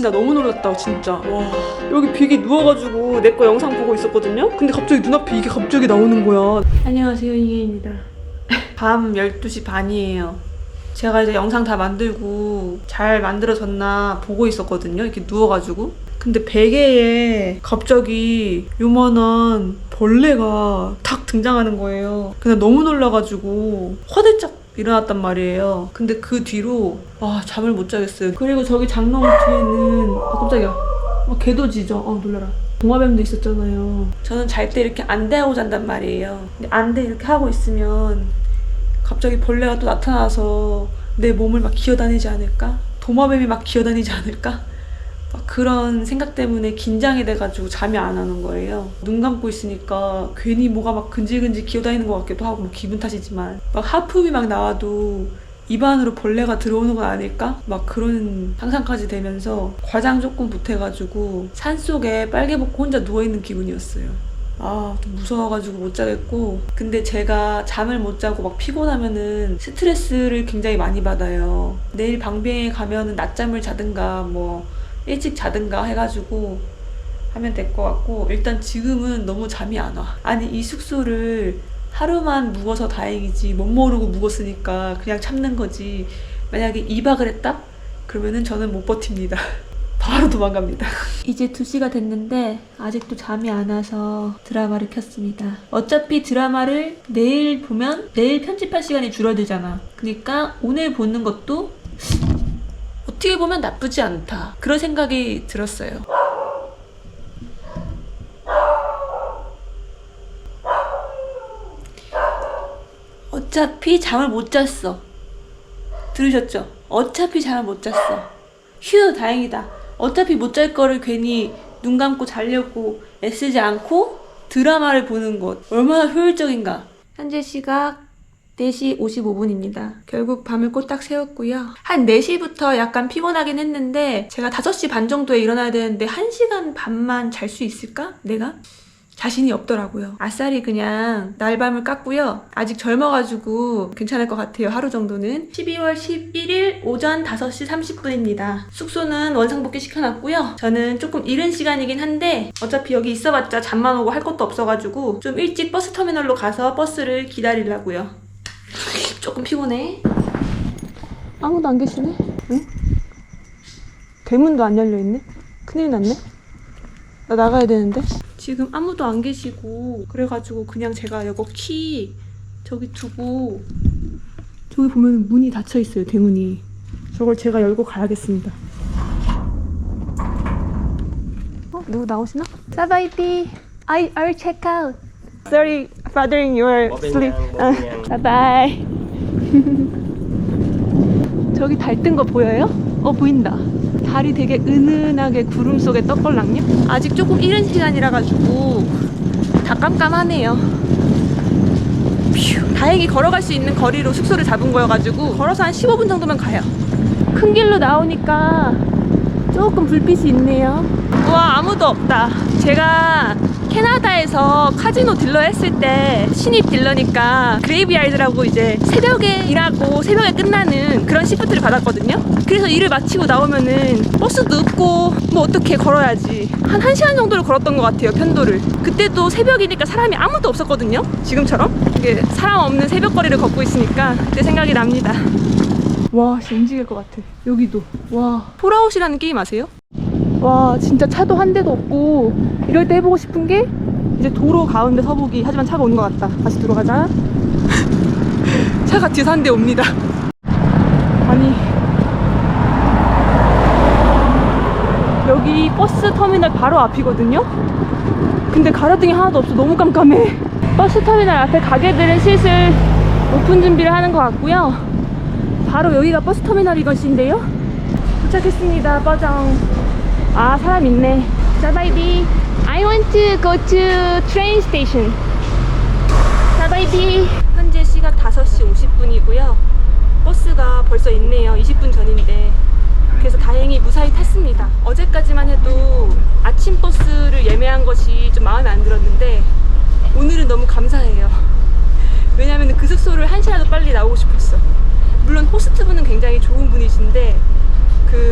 나 너무 놀랐다 진짜. 와. 여기 비기 누워가지고 내 거 영상 보고 있었거든요? 근데 갑자기 눈앞에 이게 갑자기 나오는 거야. 안녕하세요 이혜입니다. 밤 12시 반이에요. 제가 이제 영상 다 만들고 잘 만들어졌나 보고 있었거든요 이렇게 누워가지고. 근데 베개에 갑자기 요만한 벌레가 탁 등장하는 거예요. 근데 너무 놀라가지고 화들짝 일어났단 말이에요. 근데 그 뒤로 아 잠을 못 자겠어요. 그리고 저기 장롱 뒤에는 아 깜짝이야. 아, 개도 짖어. 어 놀라라. 동화뱀도 있었잖아요. 저는 잘 때 이렇게 안대하고 잔단 말이에요. 근데 안대 이렇게 하고 있으면 갑자기 벌레가 또 나타나서 내 몸을 막 기어다니지 않을까? 도마뱀이 막 기어다니지 않을까? 막 그런 생각 때문에 긴장이 돼가지고 잠이 안 오는 거예요. 눈 감고 있으니까 괜히 뭐가 막 근질근질 기어다니는 것 같기도 하고 뭐 기분 탓이지만 막 하품이 막 나와도 입 안으로 벌레가 들어오는 건 아닐까? 막 그런 상상까지 되면서 과장 조금 보태가지고 산속에 빨개 벗고 혼자 누워있는 기분이었어요. 아, 좀 무서워가지고 못 자겠고. 근데 제가 잠을 못 자고 막 피곤하면은 스트레스를 굉장히 많이 받아요. 내일 방비행에 가면은 낮잠을 자든가 뭐 일찍 자든가 해가지고 하면 될 것 같고 일단 지금은 너무 잠이 안 와. 아니 이 숙소를 하루만 묵어서 다행이지 못 모르고 묵었으니까 그냥 참는 거지. 만약에 2박을 했다? 그러면은 저는 못 버팁니다. 바로 도망갑니다. 이제 2시가 됐는데 아직도 잠이 안 와서 드라마를 켰습니다. 어차피 드라마를 내일 보면 내일 편집할 시간이 줄어들잖아. 그러니까 오늘 보는 것도 어떻게 보면 나쁘지 않다. 그런 생각이 들었어요. 어차피 잠을 못 잤어. 들으셨죠? 어차피 잠을 못 잤어. 휴, 다행이다. 어차피 못 잘 거를 괜히 눈 감고 자려고 애쓰지 않고 드라마를 보는 것. 얼마나 효율적인가. 현재 시각 4시 55분입니다. 결국 밤을 꼬딱 새웠고요. 한 4시부터 약간 피곤하긴 했는데 제가 5시 반 정도에 일어나야 되는데 1시간 반만 잘 수 있을까? 내가? 자신이 없더라고요. 아싸리 그냥 날밤을 깠고요. 아직 젊어가지고 괜찮을 것 같아요. 하루 정도는. 12월 11일 오전 5시 30분입니다. 숙소는 원상복귀 시켜놨고요. 저는 조금 이른 시간이긴 한데 어차피 여기 있어봤자 잠만 오고 할 것도 없어가지고 좀 일찍 버스 터미널로 가서 버스를 기다리려고요. 조금 피곤해. 아무도 안 계시네? 응? 대문도 안 열려있네? 큰일 났네? 나 나가야 되는데? 지금 아무도 안 계시고 그래가지고 그냥 제가 이거 키 저기 두고 저기 보면 문이 닫혀 있어요 대문이 저걸 제가 열고 가야겠습니다 어? 누구 나오시나? 사바이티 I I'll check out Sorry bothering your sleep 아, Bye bye 저기 달 뜬 거 보여요? 어 보인다 달이 되게 은은하게 구름 속에 떴걸랑요? 아직 조금 이른 시간이라 가지고 다 깜깜하네요. 휴, 다행히 걸어갈 수 있는 거리로 숙소를 잡은 거여가지고 걸어서 한 15분 정도면 가요. 큰 길로 나오니까 조금 불빛이 있네요. 우와 아무도 없다. 제가 캐나다에서 카지노 딜러 했을 때 신입 딜러니까 그레이브야드라고 이제 새벽에 일하고 새벽에 끝나는 그런 시프트를 받았거든요. 그래서 일을 마치고 나오면은 버스도 없고 뭐 어떻게 걸어야지. 한 1시간 정도를 걸었던 것 같아요 편도를. 그때도 새벽이니까 사람이 아무도 없었거든요 지금처럼. 이게 사람 없는 새벽 거리를 걷고 있으니까 그때 생각이 납니다. 와 진짜 움직일 것 같아. 여기도. 와. 폴아웃이라는 게임 아세요? 와 진짜 차도 한 대도 없고 이럴 때 해보고 싶은 게 이제 도로 가운데 서보기. 하지만 차가 오는 것 같다. 다시 들어가자. 차가 뒤에서 한 대 옵니다. 아니 여기 버스 터미널 바로 앞이거든요? 근데 가로등이 하나도 없어. 너무 깜깜해. 버스 터미널 앞에 가게들은 슬슬 오픈 준비를 하는 것 같고요. 바로 여기가 버스 터미널 이것인데요. 도착했습니다. 빠정 아 사람 있네. 자바이비. I want to go to train station. 자바이비. 현재 시각 5시 50분이고요. 버스가 벌써 있네요. 20분 전인데. 그래서 다행히 무사히 탔습니다. 어제까지만 해도 아침 버스를 예매한 것이 좀 마음에 안 들었는데 오늘은 너무 감사해요. 왜냐면 그 숙소를 한 시라도 빨리 나오고 싶었어. 물론 호스트분은 굉장히 좋은 분이신데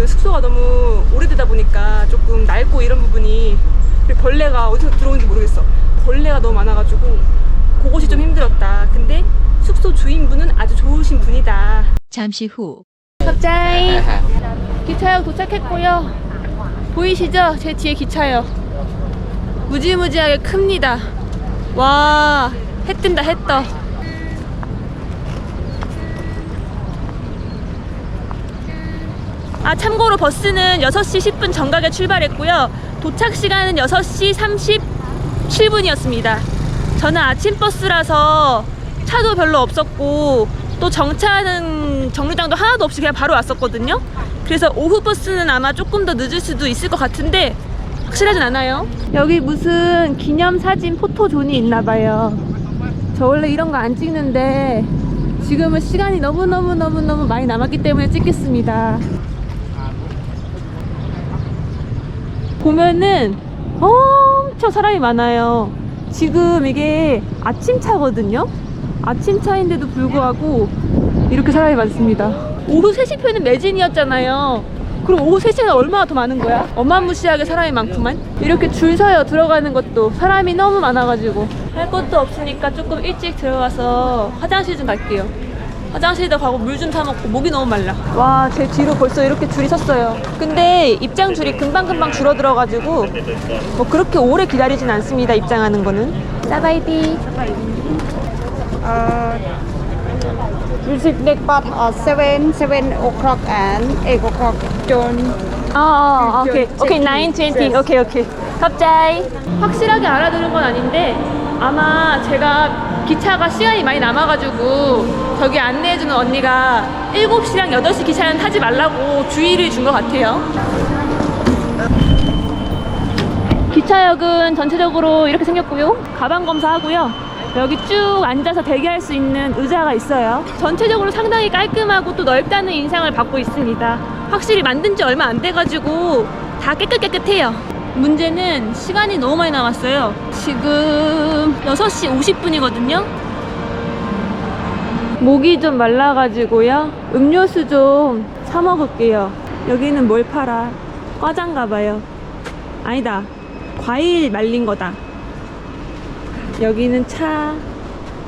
그 숙소가 너무 오래되다 보니까 조금 낡고 이런 부분이 그리고 벌레가 어디서 들어오는지 모르겠어. 벌레가 너무 많아가지고 그것이 좀 힘들었다. 근데 숙소 주인분은 아주 좋으신 분이다. 잠시 후 갑자기 기차역 도착했고요. 보이시죠? 제 뒤에 기차역. 무지무지하게 큽니다. 와, 해 뜬다, 해 떠. 아, 참고로 버스는 6시 10분 정각에 출발했고요. 도착 시간은 6시 37분이었습니다. 저는 아침 버스라서 차도 별로 없었고 또 정차하는 정류장도 하나도 없이 그냥 바로 왔었거든요. 그래서 오후 버스는 아마 조금 더 늦을 수도 있을 것 같은데 확실하진 않아요. 여기 무슨 기념 사진 포토존이 있나 봐요. 저 원래 이런 거 안 찍는데 지금은 시간이 너무너무너무너무 많이 남았기 때문에 찍겠습니다. 보면은 엄청 사람이 많아요. 지금 이게 아침차거든요. 아침차인데도 불구하고 이렇게 사람이 많습니다. 오후 3시표는 매진이었잖아요. 그럼 오후 3시는 얼마나 더 많은 거야? 어마무시하게 사람이 많구만. 이렇게 줄 서요 들어가는 것도 사람이 너무 많아가지고 할 것도 없으니까 조금 일찍 들어가서 화장실 좀 갈게요. 화장실도 가고 물좀 타먹고 목이 너무 말라. 와, 제 뒤로 벌써 이렇게 줄이 섰어요. 근데 입장 줄이 금방금방 줄어들어가지고 뭐 그렇게 오래 기다리진 않습니다. 입장하는 거는. 사바이디. Uh, uh, 7, 7 o'clock and 8 o'clock. 아, 아, 아, 오케이. Twenty. 오케이, 9, 20. Yes. 오케이, 오케이. 갑자이. 확실하게 알아들은 건 아닌데 아마 제가 기차가 시간이 많이 남아가지고 저기 안내해주는 언니가 7시랑 8시 기차는 타지 말라고 주의를 준 것 같아요. 기차역은 전체적으로 이렇게 생겼고요. 가방 검사하고요. 여기 쭉 앉아서 대기할 수 있는 의자가 있어요. 전체적으로 상당히 깔끔하고 또 넓다는 인상을 받고 있습니다. 확실히 만든 지 얼마 안 돼가지고 다 깨끗깨끗해요. 문제는 시간이 너무 많이 남았어요. 지금 6시 50분이거든요. 목이 좀 말라가지고요. 음료수 좀 사 먹을게요. 여기는 뭘 팔아? 과자인가 봐요. 아니다. 과일 말린 거다. 여기는 차,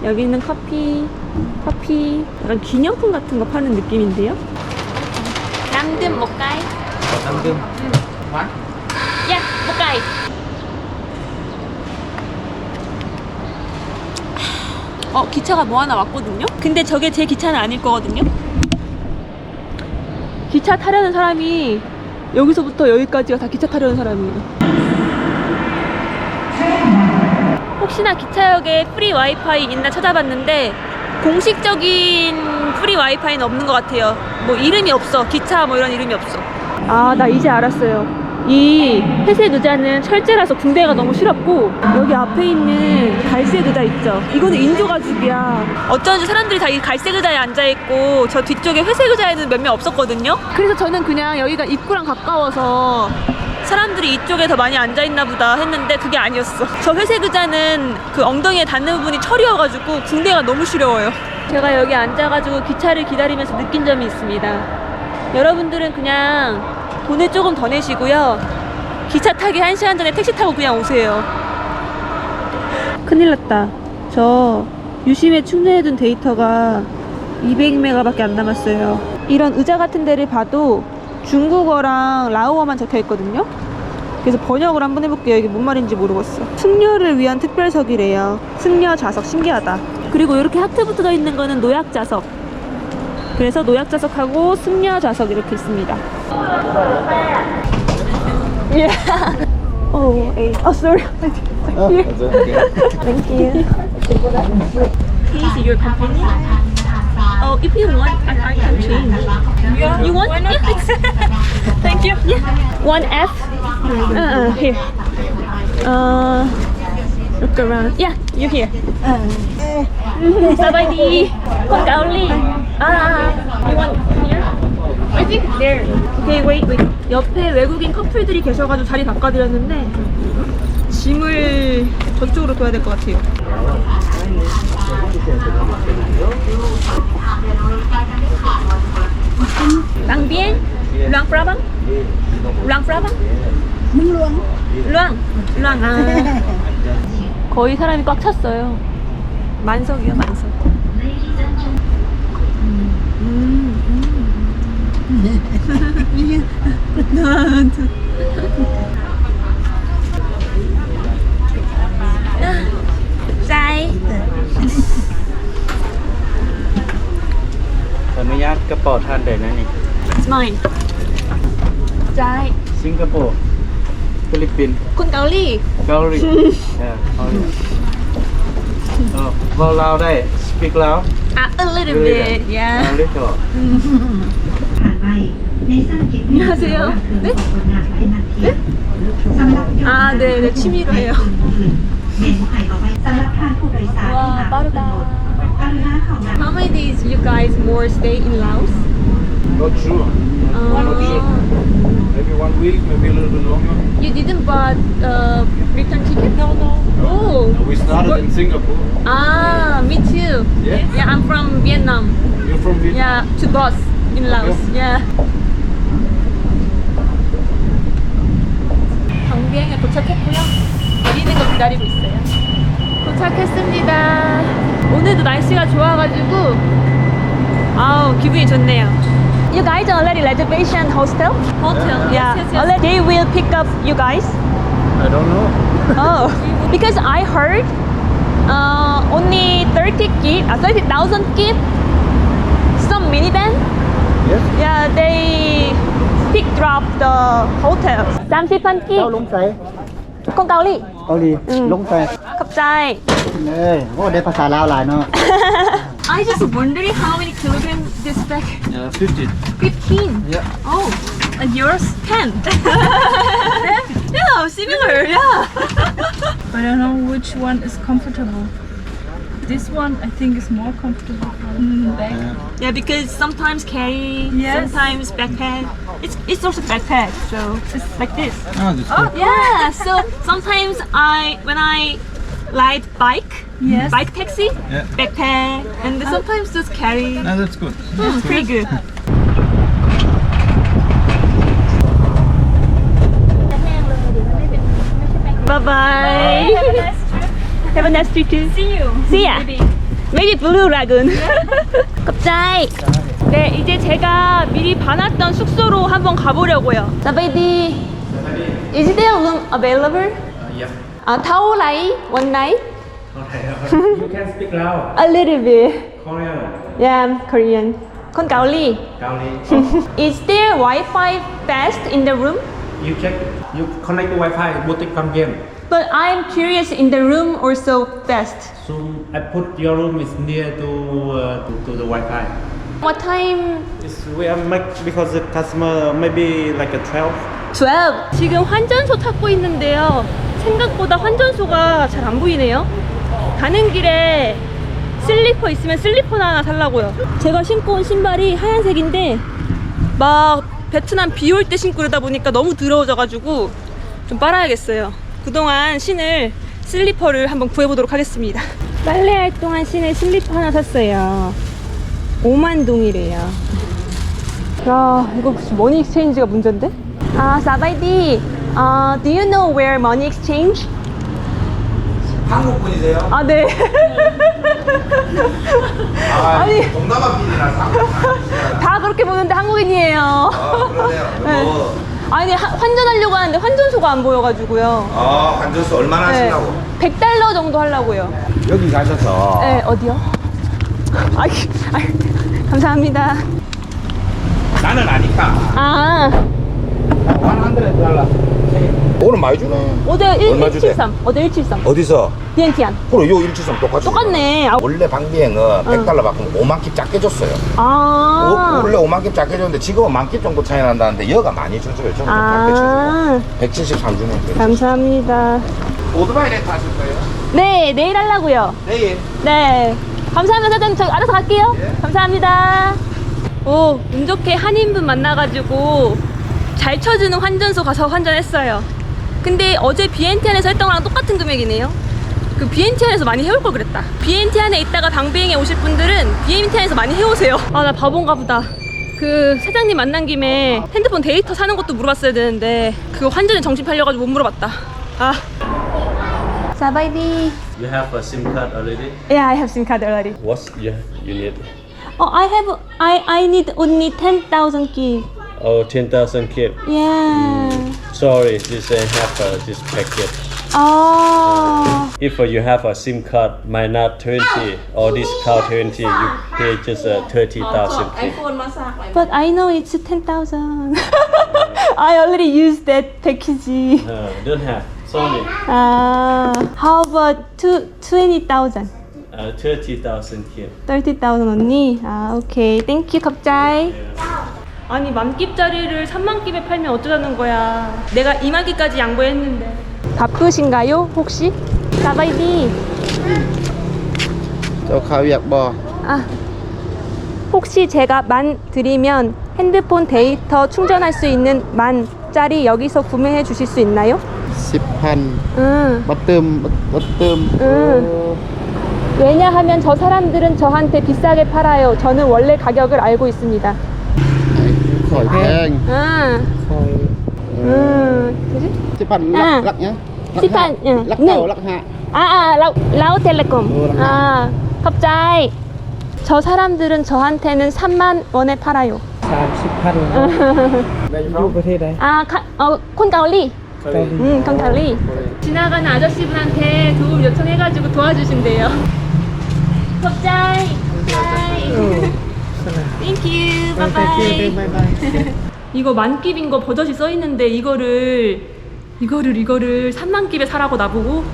여기는 커피, 커피. 약간 기념품 같은 거 파는 느낌인데요? 당근 못가이? 당근 야, 못가이. 어, 기차가 뭐 하나 왔거든요? 근데 저게 제 기차는 아닐 거거든요? 기차 타려는 사람이 여기서부터 여기까지가 다 기차 타려는 사람이에요. 혹시나 기차역에 프리 와이파이 있나 찾아봤는데 공식적인 프리 와이파이는 없는 것 같아요. 뭐 이름이 없어. 기차 뭐 이런 이름이 없어. 아, 나 이제 알았어요. 이 회색 의자는 철제라서 군대가 너무 싫었고 여기 앞에 있는 갈색 의자 있죠. 이거는 인조 가죽이야. 어쩐지 사람들이 다 이 갈색 의자에 앉아 있고 저 뒤쪽에 회색 의자에는 몇 명 없었거든요. 그래서 저는 그냥 여기가 입구랑 가까워서 사람들이 이쪽에 더 많이 앉아 있나 보다 했는데 그게 아니었어. 저 회색 의자는 그 엉덩이에 닿는 부분이 철이어가지고 군대가 너무 시려워요. 제가 여기 앉아가지고 기차를 기다리면서 느낀 점이 있습니다. 여러분들은 그냥 돈을 조금 더 내시고요. 기차 타기 1시간 전에 택시 타고 그냥 오세요. 큰일 났다. 저 유심에 충전해둔 데이터가 200메가밖에 안 남았어요. 이런 의자 같은 데를 봐도 중국어랑 라오어만 적혀 있거든요. 그래서 번역을 한번 해볼게요. 이게 뭔 말인지 모르겠어. 승려를 위한 특별석이래요. 승려 좌석 신기하다. 그리고 이렇게 하트 붙어 있는 거는 노약 좌석. 그래서 노약 좌석하고 승려 좌석 이렇게 있습니다. Yeah. Oh, eh. oh, sorry. Oh, it? Okay. Thank you. Is your company? Oh, if you want, I, I can change. Yeah. You want? Yeah. Thank you. Yeah. One F. Uh, uh, here. Uh, look around. Yeah, you here. Sabadi. Con Kaoli. Ah, you want here? I think there. Okay, wait, wait. 옆에 외국인 커플들이 계셔가지고 자리 바꿔드렸는데 짐을 저쪽으로 둬야 될 것 같아요. También Loan Prabang? Loan Prabang? Loan. Loan. 아. 거의 사람이 꽉 찼어요. 만석이요, 만석. Trai. ขออนุญาตกระเป๋าท่านเดี๋ยวนะนี่ It's mine. Trai. สิงคโปร์ ฟิลิปปินส์ Kun Cao Ly. เกาหลีเออเกาหลีเออเว่าลาวได้ speak ลาว Ah, a little bit. ลา Yeah. วเล็กก็ผ่า 안녕하세요. 네? 네? 아, 네, 네, 취미로 해요. 와, 빠르다. How many days you guys more stay in Laos? Not sure. Uh, One. Maybe one week, maybe a little bit longer. You didn't buy uh, return ticket? No, no. Oh. No, we started in Singapore. Ah, me too. Yeah. Yeah, I'm from Vietnam. You're from Vietnam. Yeah, to bus. In Laos. Yeah. 방비행에 도착했고요. 내리는 거 기다리고 있어요. 도착했습니다. 오늘도 날씨가 좋아가지고 아우 기분이 좋네요. You guys already reservation hostel? Hotel. Yeah. Yeah. Already they will pick up you guys. I don't know Oh, because I heard uh, only 30 kip, uh, 30,000 kip, some minivan, yes yeah, they pick drop the hotel. 30,000 kip. ลงใส่ con cao ly. เกาหลี อืม ลงใส่ Khắp trai. เลยโอ้ได้ภาษาลาวหลายเนาะ I just wondering how many kilograms this bag? uh, 50 15. yeah Oh, and yours 10. yeah, similar, yeah. I don't know which one is comfortable. This one I think is more comfortable for the bag. Yeah, because sometimes carry, Yes. sometimes backpack. It's it's also backpack, so it's like this. Ah, oh, this Oh yeah. So sometimes I when I ride bike, Yes. bike taxi, Yeah. backpack, and uh-huh. sometimes just carry. no, that's good Hmm, pretty good. Bye bye. Have a nice trip too. See you. See ya. Maybe. Maybe Blue Lagoon. 갑자기. 네, 이제 제가 미리 봐놨던 숙소로 한번 가보려고요. Somebody, is there a room available? Uh, yeah. Uh, how like one night? you can speak loud. A little bit. Korean. Yeah, I'm Korean. Con Gaoli. Gaoli. Is there Wi-Fi fast in the room? You check. You connect the Wi-Fi. Botik from game. But I'm curious in the room also fast. So I put your room is near to uh, to, to the Wi-Fi. What time? It's we are make because the customer maybe like a 12. 12. 지금 환전소 찾고 있는데요. 생각보다 환전소가 잘 안 보이네요. 가는 길에 슬리퍼 있으면 슬리퍼나 하나 살라고요. 제가 신고 온 신발이 하얀색인데 막 베트남 비 올 때 신고 그러다 보니까 너무 더러워져가지고 좀 빨아야겠어요. 그동안 신을 슬리퍼를 한번 구해보도록 하겠습니다. 빨래할 동안 신을 슬리퍼 하나 샀어요. 5만 동이래요. 야, 이거 혹시 머니 익스체인지가 문제인데? 아, 사바이디. 아, do you know where money exchange? 한국 분이세요? 아, 네. 아, 아니. 동남아 분이라서 다 그렇게 보는데 한국인이에요. 아, 그러네요. 네. 뭐, 아니, 하- 환전하려고 하는데 환전소가 안 보여가지고요. 아, 환전수 얼마나 네. 하시려고? 100달러 정도 하려고요. 여기 가셔서 네, 어디요? 아이, 아이, 감사합니다. 나는 아니까 아, 100 달러. 오늘 많이 주네. 어제 얼마 1, 주세요? 173. 어제 173. 어디서? 비엔티안. 그럼 요 일치성 똑같이. 똑같네. 아, 원래 방비행은 100달러 받으면 5만 킵 작게 줬어요. 아. 오- 원래 5만 킵 작게 줬는데 지금은 만킵 정도 차이 난다는데 여가 많이. 저는 작게 아, 쳐주고. 173 주네. 감사합니다. 오토바이 렌트 하실 거예요? 네, 내일 하려고요. 내일. 네. 감사합니다, 사장님. 저 알아서 갈게요. 감사합니다. 오, 운 좋게 한인분 만나가지고 잘 쳐주는 환전소 가서 환전했어요. 근데 어제 BNT안에서 했던 거랑 똑같은 금액이네요. 그 BNT안에서 많이 해올 걸 그랬다. BNT안에 있다가 방비행에 오실 분들은 BNT안에서 많이 해오세요. 아, 나 바본가 보다. 그 사장님 만난 김에 핸드폰 데이터 사는 것도 물어봤어야 되는데 그거 완전히 정신 팔려가지고 못 물어봤다. 아. 사바이디. You have a SIM card already? Yeah, I have SIM card already. What you, you need? Oh, I have. I I need only ten thousand gig. Oh, 10,000 kip. Yeah. Sorry, this ain't have uh, this packet. Oh. If uh, you have a SIM card minus 20 or discount 20, you pay just uh, 30,000 kip. But I know it's ten thousand. I already used that package. No, don't have. Sorry. Uh, how about two twenty thousand? Uh, 30,000 kip. 30,000 언니? 아 오케이 땡큐 갑자이 아니 만끼 짜리를 3만끼에 팔면 어쩌자는 거야. 내가 2만끼까지 양보했는데. 바쁘신가요 혹시? 가바이비 저 가위 약봐 아 혹시 제가 만 드리면 핸드폰 데이터 충전할 수 있는 만짜리 여기서 구매해 주실 수 있나요? 10판 응. 맞뜸 맞뜸 응. 왜냐하면 저 사람들은 저한테 비싸게 팔아요. 저는 원래 가격을 알고 있습니다. อยแพง 응 ข่อย 응 그지? 10,000 อ่า ลักลักหยัง 10,000เออ ลัก หนึ่ง เก่าลักห้า 아, 아, 라우, 라우텔레콤. 오, 라우. 아, 갑자기. 저 사람들은 저한테는 3만 원에 팔아요. 30,000อยู่ประเทศใด 아, 가, 어, 콘가올리. 응, 콘가올리. 지나가는 아저씨분한테 도움 요청해가지고 도와주신대요. 갑자기. 땡큐. 바이바이. 이거 만깁인 거 버젓이 써 있는데 이거를 이거를 이거를 3만 깁에 사라고 나보고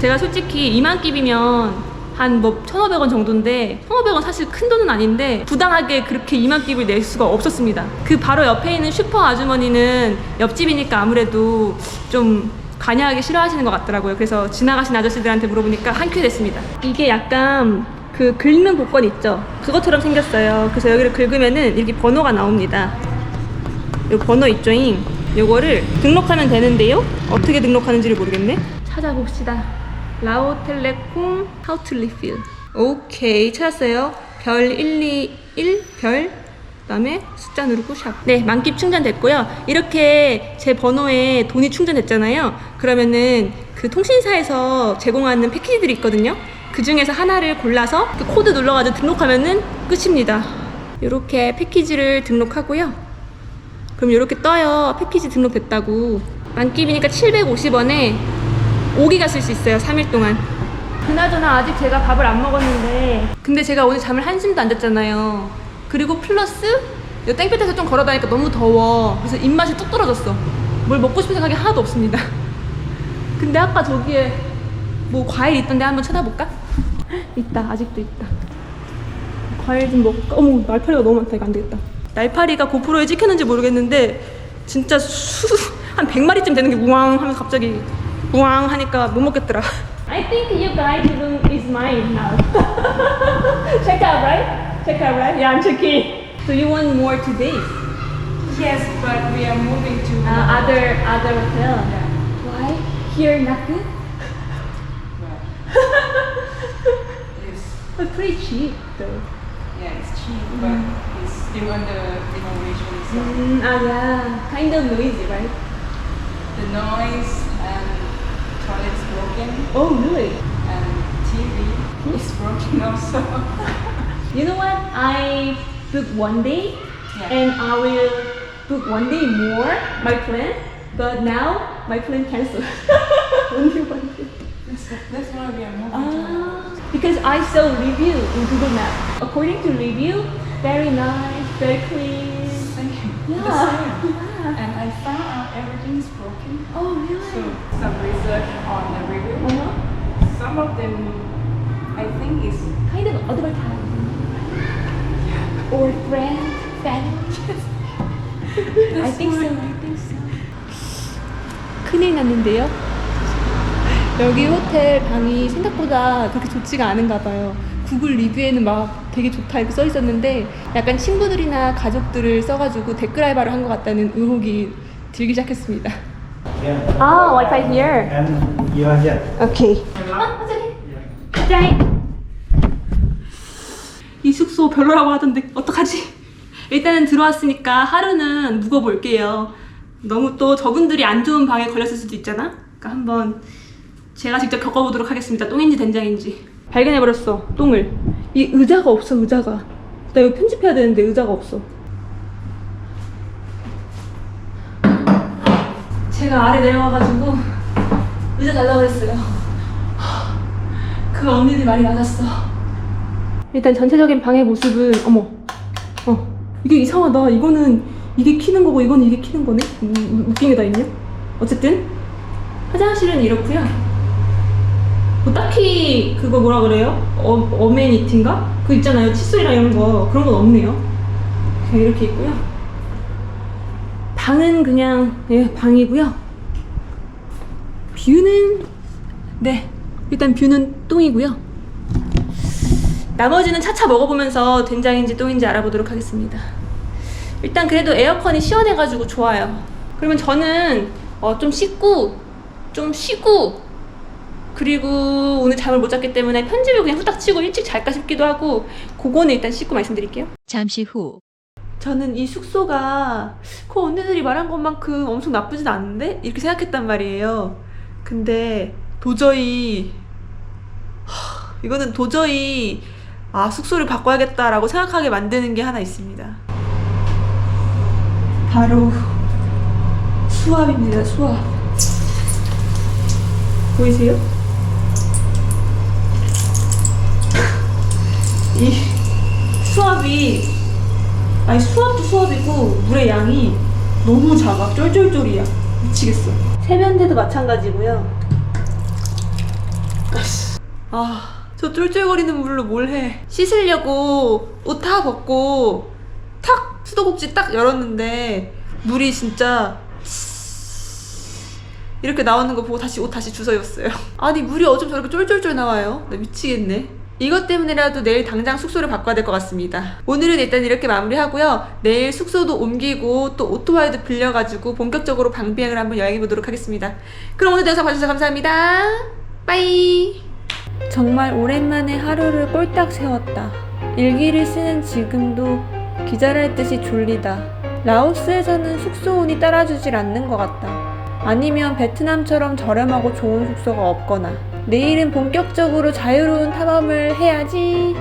제가 솔직히 2만 깁이면 한 뭐 1,500원 정도인데 1,500원 사실 큰 돈은 아닌데 부당하게 그렇게 2만 깁을 낼 수가 없었습니다. 그 바로 옆에 있는 슈퍼 아주머니는 옆집이니까 아무래도 좀 관여하기 싫어하시는 것 같더라고요. 그래서 지나가신 아저씨들한테 물어보니까 한 큐 됐습니다. 이게 약간 그 긁는 복권 있죠? 그것처럼 생겼어요. 그래서 여기를 긁으면은 이렇게 번호가 나옵니다. 요 번호 있죠잉 요거를 등록하면 되는데요 어떻게 등록하는지를 모르겠네 찾아봅시다 라오텔레콤 하우투 리필 오케이 찾았어요 별 121, 별 그다음에 숫자 누르고 샵. 네, 만깁 충전됐고요. 이렇게 제 번호에 돈이 충전됐잖아요. 그러면은 그 통신사에서 제공하는 패키지들이 있거든요. 그 중에서 하나를 골라서 그 코드 눌러가지고 등록하면은 끝입니다. 이렇게 패키지를 등록하고요. 그럼 이렇게 떠요. 패키지 등록됐다고. 만깁이니까 750원에 5기가 쓸 수 있어요. 3일 동안. 그나저나 아직 제가 밥을 안 먹었는데 근데 제가 오늘 잠을 한숨도 안 잤잖아요. 그리고 플러스 이 땡볕에서 좀 걸어다니까 너무 더워. 그래서 입맛이 뚝 떨어졌어. 뭘 먹고 싶은 생각이 하나도 없습니다. 근데 아까 저기에 뭐 과일 있던데 한번 쳐다볼까? 있다. 아직도 있다. 과일 좀 먹을까? 어머 날파리가 너무 많다. 이거 안 되겠다. 날파리가 고프로에 찍혔는지 모르겠는데 진짜 수 한 100마리쯤 되는 게 우왕 하면서 갑자기 우왕 하니까 못 먹겠더라. I think your guide room is mine now. Check out, right? Check out, right? Yeah, I'm checking. So you want more today? Yes, but we are moving to Uh, other other hotel. Why? Here not good? But pretty cheap though. Yeah, it's cheap, but it's still under renovation. So Mm, ah yeah, kind of noisy, right? the noise and toilet's broken Oh really? and TV is broken also. You know what? I book one day, Yeah. and I will book one day more my plan. But now my plan cancelled. Only one day. that's, that's why we are moving. Ah, because I saw review in Google Maps. According to review, very nice, very clean. Thank you. Yeah. The same. Yeah. And I found out everything is broken. Oh really? So some research on the review. Uh-huh. Some of them, I think is Kind of advertising. Or friend, family. I think so. I think so. 큰일 났는데요. 여기 호텔 방이 생각보다 그렇게 좋지가 않은가 봐요. 구글 리뷰에는 막 되게 좋다 이렇게 써 있었는데 약간 친구들이나 가족들을 써가지고 댓글 알바를 한 것 같다는 의혹이 들기 시작했습니다. Yeah. 아, Wi-Fi here. And you are here. 오케이. 아, 갑자기. 이 숙소 별로라고 하던데 어떡하지? 일단은 들어왔으니까 하루는 묵어볼게요. 너무 또 저분들이 안 좋은 방에 걸렸을 수도 있잖아. 그러니까 한번 제가 직접 겪어보도록 하겠습니다. 똥인지 된장인지. 발견해버렸어. 똥을. 이 의자가 없어 의자가. 나 이거 편집해야 되는데 의자가 없어. 제가 아래 내려와가지고 의자 달라고 했어요. 그 언니들 말이 맞았어. 일단 전체적인 방의 모습은 어머, 어 이게 이상하다. 이거는 이게 키는 거고 이거는 이게 키는 거네. 우- 우- 웃긴 게 다 있냐? 어쨌든 화장실은 이렇고요. 뭐 딱히 그거 뭐라 그래요? 어, 어메니티인가? 그 있잖아요. 칫솔이랑 이런 거 그런 건 없네요. 그냥 이렇게 있고요. 방은 그냥 예 방이고요. 뷰는 네 일단 뷰는 똥이고요. 나머지는 차차 먹어보면서 된장인지 똥인지 알아보도록 하겠습니다. 일단 그래도 에어컨이 시원해가지고 좋아요. 그러면 저는 어, 좀 씻고 좀 쉬고 그리고 오늘 잠을 못 잤기 때문에 편집을 그냥 후딱 치고 일찍 잘까 싶기도 하고 그거는 일단 씻고 말씀드릴게요. 잠시 후 저는 이 숙소가 그 언니들이 말한 것만큼 엄청 나쁘진 않은데 이렇게 생각했단 말이에요. 근데 도저히 하, 이거는 도저히 아 숙소를 바꿔야겠다라고 생각하게 만드는 게 하나 있습니다. 바로 수압입니다. 수압 보이세요? 이 수압이 아니 수압도 수압이고 물의 양이 너무 작아. 쫄쫄쫄이야. 미치겠어. 세면대도 마찬가지고요. 아 저 쫄쫄거리는 물로 뭘 해? 씻으려고 옷 다 벗고 탁 수도꼭지 딱 열었는데 물이 진짜 이렇게 나오는 거 보고 다시 옷 다시 주워 입었어요. 아니 물이 어쩜 저렇게 쫄쫄쫄 나와요? 나 미치겠네 이것 때문이라도 내일 당장 숙소를 바꿔야 될 것 같습니다. 오늘은 일단 이렇게 마무리하고요. 내일 숙소도 옮기고 또 오토바이도 빌려가지고 본격적으로 방비행을 한번 여행해 보도록 하겠습니다. 그럼 오늘도 영상 봐주셔서 감사합니다. 빠이. 정말 오랜만에 하루를 꼴딱 세웠다. 일기를 쓰는 지금도 기절할 듯이 졸리다. 라오스에서는 숙소운이 따라주질 않는 것 같다. 아니면 베트남처럼 저렴하고 좋은 숙소가 없거나 내일은 본격적으로 자유로운 탐험을 해야지.